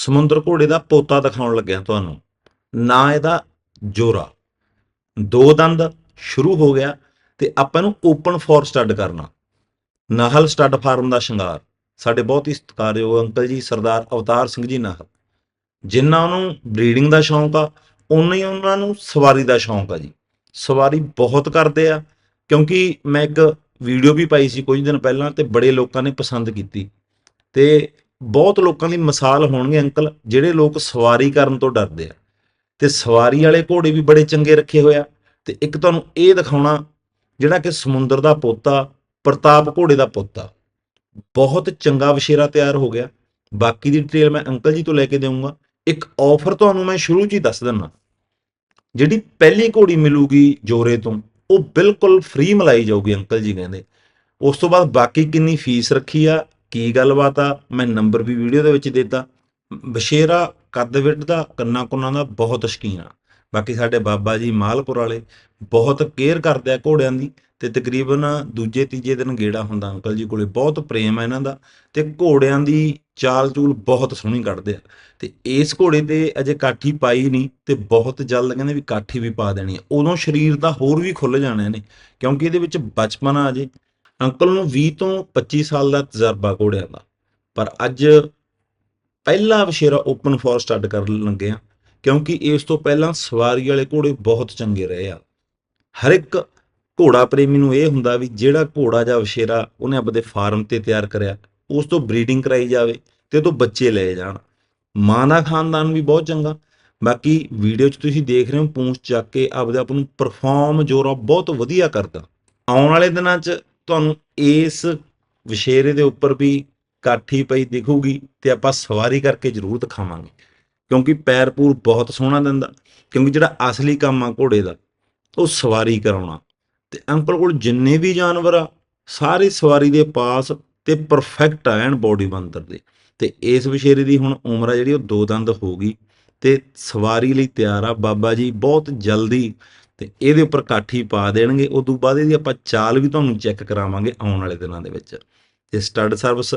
ਸਮੁੰਦਰ ਘੋੜੇ ਦਾ ਪੋਤਾ ਦਿਖਾਉਣ ਲੱਗਿਆ ਤੁਹਾਨੂੰ। ਨਾ ਇਹਦਾ ਜੋਰਾ। ਦੋ ਦੰਦ ਸ਼ੁਰੂ ਹੋ ਗਿਆ ਤੇ ਆਪਾਂ ਨੂੰ ਓਪਨ ਫੋਰ ਸਟੱਡ ਕਰਨਾ। ਨਾਹਲ ਸਟੱਡ ਫਾਰਮ ਦਾ ਸ਼ਿੰਗਾਰ। ਸਾਡੇ ਬਹੁਤ ਹੀ ਸਤਿਕਾਰਯੋਗ ਅੰਕਲ ਜੀ, ਸਰਦਾਰ ਅਵਤਾਰ ਸਿੰਘ ਜੀ ਨਾਹਲ। ਜਿਨ੍ਹਾਂ ਨੂੰ ਬਰੀਡਿੰਗ ਦਾ ਸ਼ੌਂਕ ਆ ਉਨਾ ਹੀ ਉਹਨਾਂ ਨੂੰ ਸਵਾਰੀ ਦਾ ਸ਼ੌਂਕ ਆ ਜੀ। ਸਵਾਰੀ ਬਹੁਤ ਕਰਦੇ ਆ, ਕਿਉਂਕਿ ਮੈਂ ਇੱਕ ਵੀਡੀਓ ਵੀ ਪਾਈ ਸੀ ਕੁਝ ਦਿਨ ਪਹਿਲਾਂ ਤੇ ਬੜੇ ਲੋਕਾਂ ਨੇ ਪਸੰਦ ਕੀਤੀ। ਤੇ ਬਹੁਤ ਲੋਕਾਂ ਦੀ ਮਿਸਾਲ ਹੋਣਗੇ ਅੰਕਲ, ਜਿਹੜੇ ਲੋਕ ਸਵਾਰੀ ਕਰਨ ਤੋਂ ਡਰਦੇ ਆ। ਤੇ ਸਵਾਰੀ ਵਾਲੇ ਘੋੜੇ ਵੀ ਬੜੇ ਚੰਗੇ ਰੱਖੇ ਹੋਇਆ ਤੇ ਇੱਕ ਤੁਹਾਨੂੰ ਇਹ ਦਿਖਾਉਣਾ, ਜਿਹੜਾ ਕਿ ਸਮੁੰਦਰ ਦਾ ਪੋਤਾ ਪ੍ਰਤਾਪ ਘੋੜੇ ਦਾ ਪੋਤਾ ਬਹੁਤ ਚੰਗਾ ਵਸ਼ੇਰਾ ਤਿਆਰ ਹੋ ਗਿਆ। ਬਾਕੀ ਦੀ ਡਿਟੇਲ ਮੈਂ ਅੰਕਲ ਜੀ ਤੋਂ ਲੈ ਕੇ ਦੇਵਾਂਗਾ ਇੱਕ ਆਫਰ ਤੁਹਾਨੂੰ ਮੈਂ ਸ਼ੁਰੂ 'ਚ ਹੀ ਦੱਸ ਦਿੰਨਾ। ਜਿਹੜੀ ਪਹਿਲੀ ਘੋੜੀ ਮਿਲੂਗੀ ਜੋਰੇ ਤੋਂ, ਉਹ ਬਿਲਕੁਲ ਫ੍ਰੀ ਮਲਾਈ ਜਾਊਗੀ ਅੰਕਲ ਜੀ ਕਹਿੰਦੇ। ਉਸ ਤੋਂ ਬਾਅਦ ਬਾਕੀ ਕਿੰਨੀ ਫੀਸ ਰੱਖੀ ਆ ਕੀ ਗੱਲਬਾਤ ਆ? ਮੈਂ ਨੰਬਰ ਵੀ ਵੀਡੀਓ ਦੇ ਵਿੱਚ ਦਿੱਤਾ। ਬਸ਼ੇਰਾ, ਕੱਦ ਵਿੱਡ ਦਾ ਕੰਨਾ ਕੁੰਨਾ ਦਾ ਬਹੁਤ ਸ਼ਕੀਨ ਆ। ਬਾਕੀ ਸਾਡੇ ਬਾਬਾ ਜੀ ਮਾਲਪੁਰ ਵਾਲੇ ਬਹੁਤ ਕੇਅਰ ਕਰਦੇ ਆ ਘੋੜਿਆਂ ਦੀ ਤੇ ਤਕਰੀਬਨ ਦੂਜੇ, ਤੀਜੇ ਦਿਨ ਗੇੜਾ ਹੁੰਦਾ ਅੰਕਲ ਜੀ ਕੋਲੇ। ਬਹੁਤ ਪ੍ਰੇਮ ਆ ਇਹਨਾਂ ਦਾ ਤੇ ਘੋੜਿਆਂ ਦੀ ਚਾਲ ਚੂਲ ਬਹੁਤ ਸੋਹਣੀ ਕੱਢਦੇ ਆ। ਤੇ ਇਸ ਘੋੜੇ ਤੇ ਅਜੇ ਕਾਠੀ ਪਾਈ ਨਹੀਂ ਤੇ ਬਹੁਤ ਜਲਦ ਕਹਿੰਦੇ ਵੀ ਕਾਠੀ ਵੀ ਪਾ ਦੇਣੀ ਉਦੋਂ ਸਰੀਰ ਦਾ ਹੋਰ ਵੀ ਖੁੱਲ ਜਾਣਾ ਨੇ ਕਿਉਂਕਿ ਇਹਦੇ ਵਿੱਚ ਬਚਪਨ ਆ ਅਜੇ ਅੰਕਲ ਨੂੰ 20 ਤੋਂ 25 ਸਾਲ ਦਾ ਤਜਰਬਾ ਘੋੜਿਆਂ ਦਾ। ਪਰ ਅੱਜ ਪਹਿਲਾ ਵਸ਼ੇਰਾ ਓਪਨ ਫੋਰ ਸਟੱਡ ਕਰਨ ਲੱਗੇ ਆ, ਕਿਉਂਕਿ ਇਸ ਤੋਂ ਪਹਿਲਾਂ ਸਵਾਰੀ ਵਾਲੇ ਘੋੜੇ ਬਹੁਤ ਚੰਗੇ ਰਹੇ ਆ। ਹਰ ਇੱਕ ਘੋੜਾ ਪ੍ਰੇਮੀ ਨੂੰ ਇਹ ਹੁੰਦਾ ਵੀ ਜਿਹੜਾ ਘੋੜਾ ਜਾਂ ਵਸ਼ੇਰਾ ਉਹਨੇ ਆਪਦੇ ਫਾਰਮ ਤੇ ਤਿਆਰ ਕਰਿਆ, ਉਸ ਤੋਂ ਬਰੀਡਿੰਗ ਕਰਾਈ ਜਾਵੇ ਤੇ ਉਹ ਤੋਂ ਬੱਚੇ ਲਏ ਜਾਣ। ਮਾਂ ਦਾ ਖਾਨਦਾਨ ਵੀ ਬਹੁਤ ਚੰਗਾ। ਬਾਕੀ ਵੀਡੀਓ 'ਚ ਤੁਸੀਂ ਦੇਖ ਰਹੇ ਹੋ ਪੂੰਛ ਚੱਕ ਕੇ ਆਪਦੇ ਆਪ ਨੂੰ ਪਰਫਾਰਮ ਜੋਰਾ ਬਹੁਤ ਵਧੀਆ ਕਰਦਾ। ਆਉਣ ਵਾਲੇ ਦਿਨਾਂ 'ਚ ਤੁਹਾਨੂੰ ਇਸ ਵਿਸ਼ੇਰੇ ਦੇ ਉੱਪਰ ਵੀ ਕਾਠੀ ਪਈ ਦਿਖੂਗੀ ਤੇ ਆਪਾਂ ਸਵਾਰੀ ਕਰਕੇ ਜ਼ਰੂਰ ਦਿਖਾਵਾਂਗੇ। ਕਿਉਂਕਿ ਪੈਰ ਪੂਰ ਬਹੁਤ ਸੋਹਣਾ ਦਿੰਦਾ, ਕਿਉਂਕਿ ਜਿਹੜਾ ਅਸਲੀ ਕੰਮ ਆ ਘੋੜੇ ਦਾ, ਉਹ ਸਵਾਰੀ ਕਰਾਉਣਾ। ਤੇ ਅੰਕਲ ਕੋਲ ਜਿੰਨੇ ਵੀ ਜਾਨਵਰ ਆ, ਸਾਰੇ ਸਵਾਰੀ ਦੇ ਪਾਸ ਤੇ ਪਰਫੈਕਟ ਆ ਐਨ ਬੋਡੀ ਬੰਦਰ ਦੇ। ਤੇ ਇਸ ਵਿਸ਼ੇਰੇ ਦੀ ਹੁਣ ਉਮਰ ਆ ਜਿਹੜੀ ਉਹ ਦੋ ਦੰਦ ਹੋ ਗਈ ਤੇ ਸਵਾਰੀ ਲਈ ਤਿਆਰ ਆ ਬਾਬਾ ਜੀ, ਬਹੁਤ ਜਲਦੀ ਤੇ ਇਹਦੇ ਉੱਪਰ ਕਾਠੀ ਪਾ ਦੇਣਗੇ, ਉਦੋਂ ਬਾਅਦ ਇਹਦੀ ਆਪਾਂ ਚਾਲ ਵੀ ਤੁਹਾਨੂੰ ਚੈੱਕ ਕਰਾਵਾਂਗੇ ਆਉਣ ਵਾਲੇ ਦਿਨਾਂ ਦੇ ਵਿੱਚ। ਤੇ ਸਟੱਡ ਸਰਵਿਸ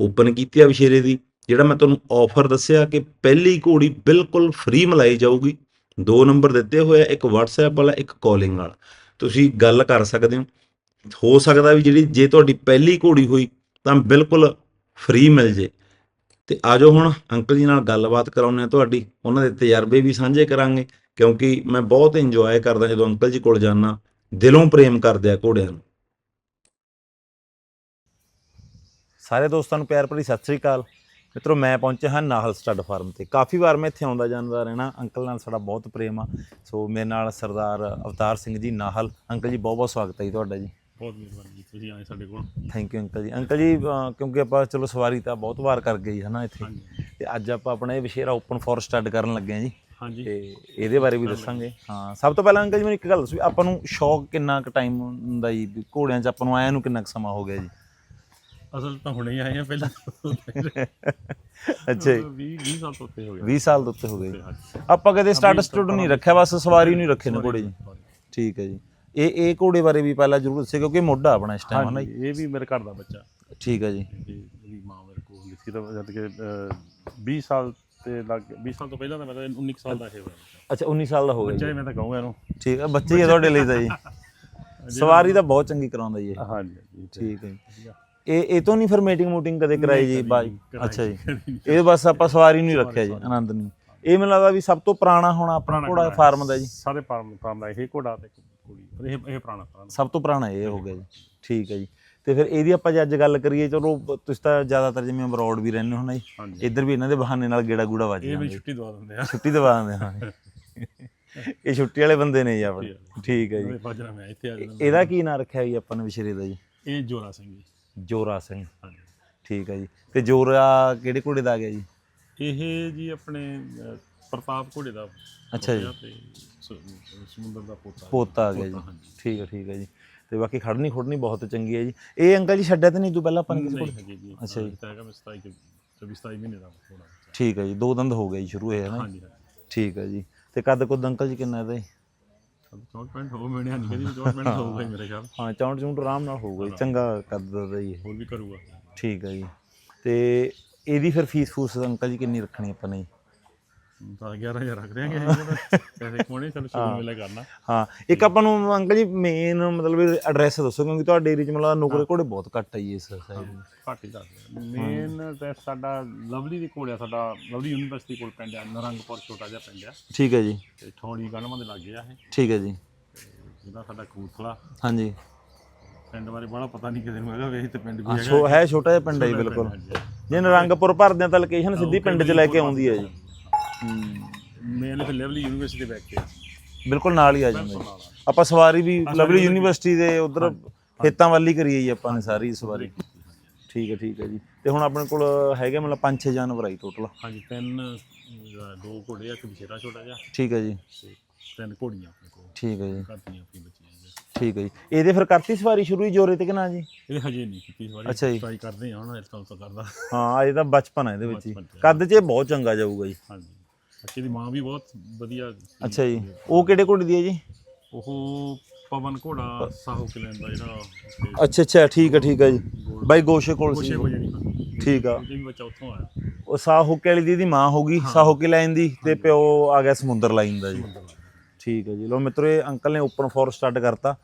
ਓਪਨ ਕੀਤੀ ਆ ਵਿਸ਼ੇਰੇ ਦੀ, ਜਿਹੜਾ ਮੈਂ ਤੁਹਾਨੂੰ ਆਫਰ ਦੱਸਿਆ ਕਿ ਪਹਿਲੀ ਘੋੜੀ ਬਿਲਕੁਲ ਫ੍ਰੀ ਮਲਾਈ ਜਾਊਗੀ। ਦੋ ਨੰਬਰ ਦਿੱਤੇ ਹੋਏ ਆ, ਇੱਕ WhatsApp ਵਾਲਾ, ਇੱਕ ਕਾਲਿੰਗ ਵਾਲਾ। ਤੁਸੀਂ ਗੱਲ ਕਰ ਸਕਦੇ ਹੋ। ਹੋ ਸਕਦਾ ਵੀ ਜਿਹੜੀ, ਜੇ ਤੁਹਾਡੀ ਪਹਿਲੀ ਘੋੜੀ ਹੋਈ ਤਾਂ ਬਿਲਕੁਲ ਫ੍ਰੀ ਮਿਲ ਜੇ। ਤੇ ਆਜੋ ਹੁਣ ਅੰਕਲ ਜੀ ਨਾਲ ਗੱਲਬਾਤ ਕਰਾਉਂਦੇ ਆ ਤੁਹਾਡੀ। ਉਹਨਾਂ ਦੇ ਤਜਰਬੇ ਵੀ ਸਾਂਝੇ ਕਰਾਂਗੇ, ਕਿਉਂਕਿ ਮੈਂ ਬਹੁਤ ਇੰਜੋਏ ਕਰਦਾ ਜਦੋਂ ਅੰਕਲ ਜੀ ਕੋਲ ਜਾਣਾ ਦਿਲੋਂ ਪ੍ਰੇਮ ਕਰਦੇ ਆ ਘੋੜਿਆਂ ਨੂੰ। ਸਾਰੇ ਦੋਸਤਾਂ ਨੂੰ ਪਿਆਰ ਭਰੀ ਸਤਿ ਸ੍ਰੀ ਅਕਾਲ। ਮਿੱਤਰੋ, ਮੈਂ ਪਹੁੰਚਿਆ ਹਾਂ ਨਾਹਲ ਸਟੱਡ ਫਾਰਮ ਤੇ। ਕਾਫੀ ਵਾਰ ਮੈਂ ਇੱਥੇ ਆਉਂਦਾ ਜਾਂਦਾ ਰਹਿਣਾ, ਅੰਕਲ ਨਾਲ ਸਾਡਾ ਬਹੁਤ ਪ੍ਰੇਮ ਆ। ਸੋ ਮੇਰੇ ਨਾਲ ਸਰਦਾਰ ਅਵਤਾਰ ਸਿੰਘ ਜੀ ਨਾਹਲ, ਅੰਕਲ ਜੀ ਬਹੁਤ ਬਹੁਤ ਸਵਾਗਤ ਹੈ ਜੀ ਤੁਹਾਡਾ ਜੀ। ਬਹੁਤ ਮਿਹਰਬਾਨੀ ਜੀ ਤੁਸੀਂ ਆਏ ਸਾਡੇ ਕੋਲ। Thank you uncle ji. Uncle ji ਅਹ ਕਿਉਂਕਿ ਆਪਾਂ ਚਲੋ ਸਵਾਰੀ ਤਾਂ ਬਹੁਤ ਵਾਰ ਕਰ ਗਏ ਜੀ ਹਨਾ ਇੱਥੇ। ਹਾਂਜੀ। ਤੇ ਅੱਜ ਆਪਾਂ ਆਪਣਾ ਇਹ ਵਿਸ਼ੇਰਾ ਓਪਨ ਫੋਰ ਸਟੱਡ ਕਰਨ ਲੱਗੇ ਹਾਂ ਜੀ। ਹਾਂਜੀ। ਤੇ ਇਹਦੇ ਬਾਰੇ ਵੀ ਦੱਸਾਂਗੇ। ਹਾਂ ਸਭ ਤੋਂ ਪਹਿਲਾਂ ਅੰਕਲ ਜੀ ਮੈਨੂੰ ਇੱਕ ਗੱਲ ਦੱਸੋ ਵੀ ਆਪਾਂ ਨੂੰ ਸ਼ੌਕ ਕਿੰਨਾ ਕੁ ਟਾਈਮ ਹੁੰਦਾ ਜੀ? ਵੀ ਘੋੜਿਆਂ 'ਚ ਆਪਾਂ ਨੂੰ ਆਇਆ ਨੂੰ ਕਿੰਨਾ ਕੁ ਸਮਾਂ ਹੋ ਗਿਆ ਜੀ? ਅਸਲ ਤਾਂ ਹੁਣੇ ਹੀ ਆਏ ਆ ਪਹਿਲਾਂ ਅੱਛਾ ਜੀ। 20 20 ਸਾਲ ਤੋਂ ਉੱਤੇ ਹੋ ਗਿਆ 20 ਸਾਲ ਦੇ ਉੱਤੇ ਹੋ ਗਏ। ਜੀ। ਹਾਂਜੀ। ਆਪਾਂ ਕਦੇ ਸਟਾਰਟ ਸਟੂਡ ਨਹੀਂ ਰੱਖਿਆ ਬਸ ਸਵਾਰੀ ਨਹੀਂ ਰੱਖੇ ਨੇ ਘੋੜੇ ਜੀ। ਠੀਕ ਹੈ ਜੀ। ਇਹ ਇਹ ਘੋੜੇ ਬਾਰੇ ਵੀ ਪਹਿਲਾਂ ਜ਼ਰੂਰ ਦੱਸਿਓ ਕਿਉਂਕਿ ਮੋਢਾ ਆਪਣਾ ਇਸ ਟਾਈਮ ਜੀ ਹਾਂਜੀ ਇਹ ਵੀ ਮੇਰੇ ਘਰ ਦਾ ਬੱਚਾ। ਠੀਕ ਹੈ ਜੀ। ਤੇ ਇਹਦੀ ਮਾਂ ਮੇਰੇ ਕੋਲ ਲਿਖੀ ਤਾਂ ਜਦ ਕਿ ਅਹ, 20 ਸਾਲ ਤੇ ਲੱਗ 20 ਸਾਲ ਤੋਂ ਪਹਿਲਾਂ ਤਾਂ ਮੈਂ ਤਾਂ 19 ਸਾਲ ਦਾ ਇਹ ਹੋਇਆ ਬੱਚਾ। ਅੱਛਾ 19 ਸਾਲ ਦਾ ਹੋ ਗਿਆ ਬੱਚਾ ਜੀ। ਹੀ ਮੈਂ ਤਾਂ ਕਹੂੰਗਾ ਇਹਨੂੰ। ਠੀਕ ਹੈ ਬੱਚੇ ਹੀ ਤੁਹਾਡੇ ਲਈ ਤਾਂ ਜੀ। ਸਵਾਰੀ ਤਾਂ ਬਹੁਤ ਚੰਗੀ ਕਰਾਉਂਦਾ ਜੀ ਇਹ। ਹਾਂਜੀ ਠੀਕ ਹੈ ਜੀ। ਵਧੀਆ। ਇਹ ਇਹ ਤੋਂ ਨਹੀਂ ਫਿਰ ਮੀਟਿੰਗ ਮੂਟਿੰਗ ਕਦੇ ਕਰਾਈ ਜੀ ਬਾਈ? ਅੱਛਾ ਜੀ। ਇਹ ਬਸ ਆਪਾਂ ਸਵਾਰੀ ਨੂੰ ਹੀ ਰੱਖਿਆ ਜੀ ਆਨੰਦ ਨਹੀਂ ਇਹ ਮੈਨੂੰ ਲੱਗਦਾ ਵੀ ਸਭ ਤੋਂ ਪੁਰਾਣਾ ਹੋਣਾ ਆਪਣਾ ਘੋੜਾ ਫਾਰਮ ਦਾ ਜੀ। ਸਾਰੇ ਫਾਰਮ ਫਾਰਮ ਦਾ ਇਹ ਘੋੜਾ ਤੇ ਕੁੜੀ ਇਹ ਇਹ ਪੁਰਾਣਾ ਸਭ ਤੋਂ ਪੁਰਾਣਾ ਇਹ ਹੋ ਗਿਆ ਜੀ। ਠੀਕ ਹੈ ਜੀ। ਤੇ ਫਿਰ ਇਹਦੀ ਆਪਾਂ ਜੇ ਅੱਜ ਗੱਲ ਕਰੀਏ ਚਲੋ ਤੁਸੀਂ ਤਾਂ ਜ਼ਿਆਦਾਤਰ ਜਿਵੇਂ ਅਬਰੋਡ ਵੀ ਰਹਿੰਦੇ ਹੋ ਨਾ ਜੀ ਇੱਧਰ ਵੀ ਇਹਨਾਂ ਦੇ ਬਹਾਨੇ ਨਾਲ ਗੇੜਾ ਗੂੜਾ ਵੱਜ ਇਹ ਜਾਂਦਾ ਵੀ ਜੀ। ਛੁੱਟੀ ਦਵਾ ਦਿੰਦੇ ਆ। ਛੁੱਟੀ ਦਵਾ ਦਿੰਦੇ ਹਾਂ ਇਹ ਛੁੱਟੀ ਵਾਲੇ ਬੰਦੇ ਨੇ ਜੀ ਆਪਣੇ। ਠੀਕ ਹੈ ਜੀ। ਇਹ ਬਾਜਰਾ ਮੈਂ ਇੱਥੇ ਆ ਜਾਣਾ ਇਹਦਾ ਕੀ ਨਾਂ ਰੱਖਿਆ ਜੀ ਆਪਾਂ ਨੇ ਵਿਸ਼ੇਰੇ ਦਾ ਜੀ? ਇਹ ਜੋਰਾ ਸਿੰਘ ਜੀ। ਜੋਰਾ ਸਿੰਘ। ਠੀਕ ਹੈ ਜੀ। ਤੇ ਜੋਰਾ ਕਿਹੜੇ ਘੋੜੇ ਦਾ ਆ ਗਿਆ ਜੀ? ਇਹ ਜੀ ਆਪਣੇ ਅਹ, ਪ੍ਰਤਾਪ ਘੋੜੇ ਦਾ ਅੱਛਾ ਜੀ। ਹੋਇਆ ਤੇ ਸ- ਸਮੁੰਦਰ ਦਾ ਪੋਤਾ। ਪੋਤਾ ਆ ਗਿਆ ਜੀ। ਹਾਂਜੀ। ਠੀਕ ਹੈ ਠੀਕ ਹੈ ਜੀ। ਤੇ ਬਾਕੀ ਖੜਨੀ ਖੁੜਨੀ ਬਹੁਤ ਚੰਗੀ ਹੈ ਜੀ। ਇਹ ਅੰਕਲ ਜੀ ਛੱਡਿਆ ਤੇ ਨਹੀਂ ਤੂੰ ਪਹਿਲਾਂ ਆਪਾਂ ਨੇ ਕਿਸੇ ਨਹੀਂ ਕੋਲ? ਹੈਗੇ ਜੀ। ਅੱਛਾ ਜੀ। ਤਾਂ ਹੈਗਾ ਮੈਂ 27 ਕੇ 24 27 ਮਹੀਨੇ ਦਾ ਥੋੜਾ ਠੀਕ ਹੈ ਜੀ। ਦੋ ਦੰਦ ਹੋ ਗਏ ਜੀ ਸ਼ੁਰੂ ਹੋਇਆ ਨਾ। ਹਾਂਜੀ ਹਾਂਜੀ। ਠੀਕ ਹੈ ਜੀ। ਤੇ ਕੱਦ ਕੁੱਦ ਅੰਕਲ ਜੀ ਕਿੰਨਾ ਇਹਦਾ ਜੀ? ਚੌਂਟ ਪੈਂਟ ਹੋ ਮਿਲਿਆ ਨਹੀਂ ਕਦੀ ਚੌਂਟ ਪੈਂਟ ਹੋਊਗਾ ਹੀ ਮੇਰੇ ਖਿਆਲ। ਹਾਂ ਚੌਂਟ ਚੌਂਟ ਆਰਾਮ ਨਾਲ ਹੋਊਗਾ ਜੀ ਚੰਗਾ ਕੱਦ ਦਾ ਜੀ ਇਹ। ਹੋਰ ਵੀ ਕਰੂਗਾ। ਠੀਕ ਹੈ ਜੀ। ਤੇ ਇਹਦੀ ਫਿਰ ਫੀਸ ਫੂਸ ਅੰਕਲ ਜੀ ਕਿੰਨੀ ਰੱਖਣੀ ਆਪਾਂ ਨੇ ਜੀ? ਤਾਂ 11000 ਰੱਖ ਹਾਂ ਪੈਸੇ ਕੋਣੇ ਚਲੋ ਸ਼ੁਰੂ ਵੇਲੇ ਕਰਨਾ। ਹਾਂ ਇੱਕ ਆਪਾਂ ਨੂੰ ਅੰਕਲ ਜੀ ਮੇਨ ਮਤਲਬ ਐਡਰੈਸ ਦੱਸੋ ਕਿਉਂਕਿ ਤੁਹਾਡੇ ਏਰੀਆ 'ਚ ਮਤਲਬ ਨੁਕਰੇ ਕੋਲੇ ਬਹੁਤ ਘੱਟ ਆ ਜੀ ਇਸ ਸਾਈਡ ਘੱਟ ਹੀ ਦੱਸ ਮੇਨ ਤੇ ਸਾਡਾ ਲਵਲੀ ਦੇ ਕੋਲ ਆ ਸਾਡਾ ਲਵਲੀ ਯੂਨੀਵਰਸਿਟੀ ਕੋਲ ਪਿੰਡ ਆ ਨਰੰਗਪੁਰ ਛੋਟਾ ਜਿਹਾ ਪਿੰਡ ਆ। ਠੀਕ ਹੈ ਜੀ। ਤੇ ਠੌਣੀ ਗਣਮਾਂ ਦੇ ਲੱਗੇ ਆ ਇਹ। ਠੀਕ ਹੈ ਜੀ। ਜਿਹਦਾ ਸਾਡਾ ਕੂਥਲਾ ਹਾਂਜੀ। ਪਿੰਡ ਬਾਰੇ ਬੜਾ ਪਤਾ ਨਹੀਂ ਕਿਸੇ ਨੂੰ ਹੈਗਾ ਵੇਖ ਤੇ ਪਿੰਡ ਵੀ ਹਾਂ, ਹੈਗਾ। ਛੋ ਹੈ ਛੋਟਾ ਜਿਹਾ ਪਿੰਡ ਹੈ ਜੀ ਬਿਲਕੁਲ। ਜੇ ਨਰੰਗਪੁਰ ਭਰਦੇ ਆ ਤਾਂ ਲੋਕੇਸ਼ਨ ਸਿੱਧੀ ਪਿੰਡ 'ਚ ਲੈ ਕੇ ਆਉਂਦੀ ਹੈ ਜੀ। ਮੇਨ ਤੇ ਲਵਲੀ ਯੂਨੀਵਰਸਿਟੀ ਦੇ ਬੈਕ ਤੇ ਆ। ਬਿਲਕੁਲ ਨਾਲ ਹੀ ਆ ਜਾਂਦਾ ਜੀ ਆਪਾਂ ਸਵਾਰੀ ਵੀ ਲਵਲੀ ਯੂਨੀਵਰਸਿਟੀ ਦੇ ਉਧਰ ਖੇਤਾਂ ਵੱਲ ਹੀ ਕਰੀਏ ਜੀ ਆਪਾਂ ਨੇ ਸਾਰੀ ਸਵਾਰੀ। ਠੀਕ ਹੈ ਠੀਕ ਹੈ ਜੀ। ਤੇ ਹੁਣ ਆਪਣੇ ਕੋਲ ਹੈਗੇ ਮਤਲਬ ਪੰਜ ਛੇ ਜਾਨਵਰ ਆਈ ਟੋਟਲ ਹਾਂਜੀ ਤਿੰਨ ਅਹ, ਦੋ ਘੋੜੇ ਆ ਇੱਕ ਵਿਸ਼ੇਰਾ ਛੋਟਾ ਜਿਹਾ। ਠੀਕ ਹੈ ਜੀ। ਤੇ ਤਿੰਨ ਘੋੜੀਆਂ ਆਪਣੇ ਕੋਲ। ਠੀਕ ਹੈ ਜੀ। ਘਰ ਦੀਆਂ ਆਪਣੀ ਬੱਚੀਆਂ। ਜੀ ਠੀਕ ਹੈ ਜੀ। ਇਹਦੇ ਫਿਰ ਕਰਤੀ ਸਵਾਰੀ ਸ਼ੁਰੂ ਹੀ ਜੋਰੇ ਤੇ ਕਿ ਨਾ ਜੀ? ਇਹ ਹਜੇ ਨਹੀਂ ਕੀਤੀ ਇਸ ਵਾਰੀ ਅੱਛਾ ਜੀ। ਟਰਾਈ ਕਰਦੇ ਹਾਂ ਹੁਣ ਇਸ ਤੋਂ ਕਰਦਾ। ਹਾਂ ਇਹ ਤਾਂ ਬਚਪਨ ਹੈ ਇਹਦੇ ਵਿੱਚ ਹੀ। ਬਚਪਨ ਚ। ਕੱਦ 'ਚ ਇਹ ਬਹੁਤ ਚੰਗਾ ਜਾਊਗਾ ਜੀ। ਹਾਂਜੀ। ਬੱਚੇ ਦੀ ਮਾਂ ਵੀ ਬਹੁਤ ਵਧੀਆ ਸੀ। ਅੱਛਾ ਜੀ। ਉਹ ਕਿਹੜੇ ਘੋੜੇ ਦੀ ਹੈ ਜੀ? ਉਹ ਪਵਨ ਘੋੜਾ ਸਾਹੋ ਕਿਲਨ ਦਾ ਜਿਹੜਾ ਉੱਥੇ ਅੱਛਾ ਅੱਛਾ ਠੀਕ ਹੈ ਠੀਕ ਹੈ ਜੀ। ਬਾਈ ਗੋਸ਼ੇ ਕੋਲ ਸੀ। ਕੋਸ਼ੇ ਹੋ ਜਾਣੀ ਠੀਕ ਆ। ਵੀ ਬੱਚਾ ਉੱਥੋਂ ਆਇਆ। ਉਹ ਸਾਹੁਕੇ ਵਾਲੀ ਦੀ ਇਹਦੀ ਮਾਂ ਹੋਗੀ ਸਾਹੁਕੇ ਲਾਈਨ ਦੀ ਤੇ ਪਿਓ ਆ ਗਿਆ ਸਮੁੰਦਰ ਲਾਈਨ ਦਾ ਜੀ। ਠੀਕ ਹੈ ਜੀ। ਲੋ ਮਿੱਤਰੋ ਇਹ ਅੰਕਲ ਨੇ ਓਪਨ ਫੋਰ ਸਟਾਰਟ ਕਰਤਾ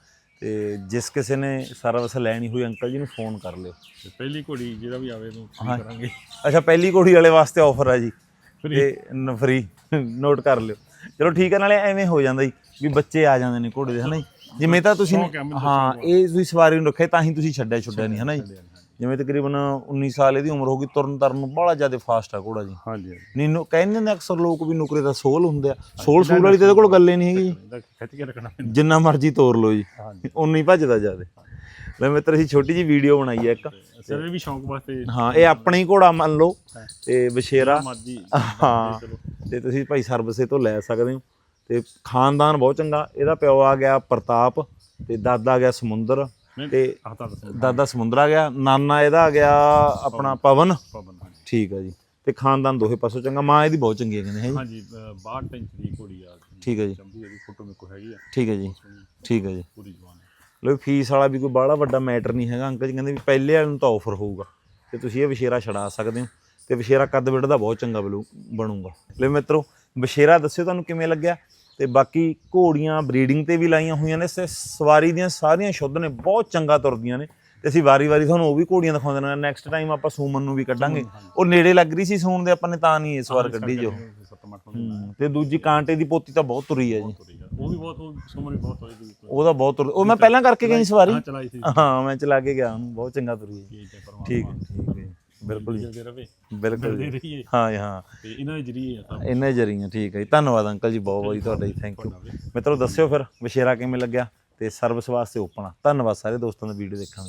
ਤੇ ਜਿਸ ਕਿਸੇ ਨੇ ਸਰਵਿਸ ਲੈਣੀ ਹੋਈ ਅੰਕਲ ਜੀ ਨੂੰ ਫੋਨ ਕਰ ਲਿਓ। ਤੇ ਪਹਿਲੀ ਘੋੜੀ ਜਿਹੜਾ ਵੀ ਆਵੇ ਨੂੰ free ਕਰਾਂਗੇ। ਅੱਛਾ ਪਹਿਲੀ ਘੋੜੀ ਵਾਲੇ ਵਾਸਤੇ ਆਫਰ ਹੈ ਜੀ। Free। ਤੇ ਫ੍ਰੀ ਨੋਟ ਕਰ ਲਿਓ। ਚਲੋ ਠੀਕ ਹੈ ਨਾਲੇ ਐਵੇਂ ਹੋ ਜਾਂਦਾ ਜੀ ਵੀ ਬੱਚੇ ਆ ਜਾਂਦੇ ਨੇ ਘੋੜੇ ਦੇ ਹਨਾ ਜੀ? ਜਿਵੇਂ ਤਾਂ ਤੁਸੀਂ ਸ਼ੌਕ ਹੈ, ਮੈਨੂੰ ਤਾਂ ਹਾਂ ਇਹ ਤੁਸੀਂ ਸਵਾਰੀ ਨੂੰ ਰੱਖਿਆ ਤਾਂ ਹੀ ਤੁਸੀਂ ਛੱਡਿਆ ਛੁੱਡਿਆ ਨਹੀਂ ਹਨਾ ਜੀ? ਜਿਵੇਂ ਤਕਰੀਬਨ 19 ਸਾਲ ਇਹਦੀ ਉਮਰ ਹੋ ਗਈ ਤੁਰਨ ਤਰਨ ਨੂੰ ਬੜਾ ਜ਼ਿਆਦਾ ਫਾਸਟ ਆ ਘੋੜਾ ਜੀ। ਹਾਂਜੀ ਨਹੀਂ ਨੋ ਕਹਿੰਦੇ ਨੇ ਅਕਸਰ ਲੋਕ ਵੀ ਨੁਕਰੇ ਦਾ ਸੋਲ ਹੁੰਦੇ ਆ। ਸੋਲ ਸੂਲ ਵਾਲੀ ਤੇ ਇਹਦੇ ਕੋਲ ਗੱਲੇ ਨਹੀਂ ਹੈਗੀ। ਜੀ ਇਹਦਾ ਖਿੱਚ ਕੇ ਰੱਖਣਾ ਪੈਂਦਾ। ਜਿੰਨਾ ਮਰਜ਼ੀ ਤੋਰ ਲਓ ਜੀ। ਹਾਂਜੀ। ਉਨਾ ਭੱਜਦਾ ਜਿਆਦੇ। ਲੈ ਮਿੱਤਰ ਅਸੀਂ ਛੋਟੀ ਜੀ ਵੀਡੀਓ ਬਣਾਈ ਹੈ ਇੱਕ। ਸਿਰ ਵੀ ਸ਼ੌਂਕ ਵਾਸਤੇ ਹਾਂ ਇਹ ਆਪਣਾ ਹੀ ਘੋੜਾ ਮੰਨ ਲਓ ਤੇ ਬਸ਼ੇਰਾ ਮਰਜ਼ੀ ਹਾਂ। ਤੇ ਤੁਸੀਂ ਭਾਈ ਸਰਵਿਸੇ ਤੋਂ ਲੈ ਸਕਦੇ ਹੋ। ਤੇ ਖਾਨਦਾਨ ਬਹੁਤ ਚੰਗਾ। ਇਹਦਾ ਪਿਓ ਆ ਗਿਆ ਪ੍ਰਤਾਪ ਤੇ ਦਾਦਾ ਆ ਗਿਆ ਸਮੁੰਦਰ। ਤੇ ਦਾਦਾ ਸਮੁੰਦਰ ਆ ਗਿਆ ਨਾਨਾ ਇਹਦਾ ਆ ਗਿਆ ਆਪਣਾ ਪਵਨ। ਠੀਕ ਆ ਜੀ। ਤੇ ਖਾਨਦਾਨ ਦੋਹੇ ਪਾਸੋਂ ਚੰਗਾ ਮਾਂ ਇਹਦੀ ਬਹੁਤ ਚੰਗੀ ਹੈ ਕਹਿੰਦੇ ਹੈ ਜੀ। ਹਾਂਜੀ ਅਹ 62 ਇੰਚ ਦੀ ਘੋੜੀ ਆ। ਠੀਕ ਹੈ ਜੀ। ਚੰਬੀ ਇਹਦੀ ਫੋਟੋ ਮੇਰੇ ਕੋਲ ਹੈਗੀ ਆ। ਠੀਕ ਹੈ ਜੀ। ਠੀਕ ਹੈ ਜੀ। ਪੂਰੀ ਜਵਾਨ ਹੈ। ਲੋ ਫੀਸ ਵਾਲਾ ਵੀ ਕੋਈ ਬਾਹਲਾ ਵੱਡਾ ਮੈਟਰ ਨਹੀਂ ਹੈਗਾ ਅੰਕਲ ਜੀ ਕਹਿੰਦੇ ਵੀ ਪਹਿਲੇ ਵਾਲੇ ਨੂੰ ਤਾਂ ਆਫਰ ਹੋਊਗਾ। ਤੇ ਤੁਸੀਂ ਇਹ ਵਿਸ਼ੇਰਾ ਛਡਾ ਸਕਦੇ ਹੋ। ਤੇ ਵਿਸ਼ੇਰਾ ਕੱਦ ਬਿੜ ਦਾ ਬਹੁਤ ਚੰਗਾ ਬਲੂ ਬਣੂਗਾ। ਲੈ ਮਿੱਤਰੋ ਵਿਸ਼ੇਰਾ ਦੱਸਿਓ ਤੁਹਾਨੂੰ ਕਿਵੇਂ ਲੱਗਿਆ। ਤੇ ਬਾਕੀ ਘੋੜੀਆਂ ਬਰੀਡਿੰਗ ਤੇ ਵੀ ਲਾਈਆਂ ਹੋਈਆਂ ਨੇ ਤੇ ਸਵਾਰੀ ਦੀਆਂ ਸਾਰੀਆਂ ਸ਼ੁੱਧ ਨੇ ਬਹੁਤ ਚੰਗਾ ਤੁਰਦੀਆਂ ਨੇ। ਤੇ ਅਸੀਂ ਵਾਰੀ-ਵਾਰੀ ਤੁਹਾਨੂੰ ਉਹ ਵੀ ਘੋੜੀਆਂ ਦਿਖਾਉਂਦੇ ਨੇ ਨੈਕਸਟ ਟਾਈਮ ਆਪਾਂ ਸੂਮਨ ਨੂੰ ਵੀ ਕੱਢਾਂਗੇ। ਉਹ ਨੇੜੇ ਲੱਗ ਰਹੀ ਸੀ ਸੂਣ ਦੇ ਆਪਾਂ ਨੇ ਤਾਂ ਨਹੀਂ ਇਸ ਵਾਰ ਕੱਢੀ ਜੋ ਤੇ ਦੂਜੀ ਕਾਂਟੇ ਦੀ ਪੋਤੀ ਤਾਂ ਬਹੁਤ ਤੁਰੀ ਹੈ ਜੀ। ਤੁਰੀ। ਉਹ ਵੀ ਬਹੁਤ ਸੁਮਰ ਵੀ ਬਹੁਤ ਦੀ ਉਹਦਾ ਬਹੁਤ ਤੁਰ ਉਹ ਮੈਂ ਪਹਿਲਾਂ ਕਰਕੇ ਗਈ ਸਵਾਰੀ। ਹਾਂ ਮੈਂ ਚਲਾ ਕੇ ਗਿਆ ਉਹਨੂੰ। ਬਹੁਤ ਚੰਗਾ ਤੁਰੀ ਹੈ ਠੀਕ ਠੀਕ ਹੈ। ਬਿਲਕੁਲ ਜੀ। ਰਵੇ। ਬਿਲਕੁਲ ਜੀ। ਰਹੀਏ। ਹਾਂ ਜੀ, ਹਾਂ। ਤੇ ਇਹਨਾਂ ਦੇ ਜਰੀਏ ਆ ਸਭ ਇੰਨੇ ਜਰੀਆਂ ਠੀਕ ਹੈ ਜੀ। ਧੰਨਵਾਦ ਅੰਕਲ ਜੀ ਬਹੁਤ ਬਹੁਤ ਜੀ ਤੁਹਾਡਾ ਜੀ ਥੈਂਕ ਯੂ ਮਿੱਤਰੋ ਦੱਸਿਓ ਫਿਰ ਵਿਸ਼ੇਰਾ ਕਿਵੇਂ ਲੱਗਿਆ ਤੇ ਸਰਵਿਸ ਵਾਸਤੇ ਓਪਨ ਆ। ਧੰਨਵਾਦ ਸਾਰੇ ਦੋਸਤਾਂ ਦਾ ਵੀਡੀਓ ਦੇਖਣ ਲਈ।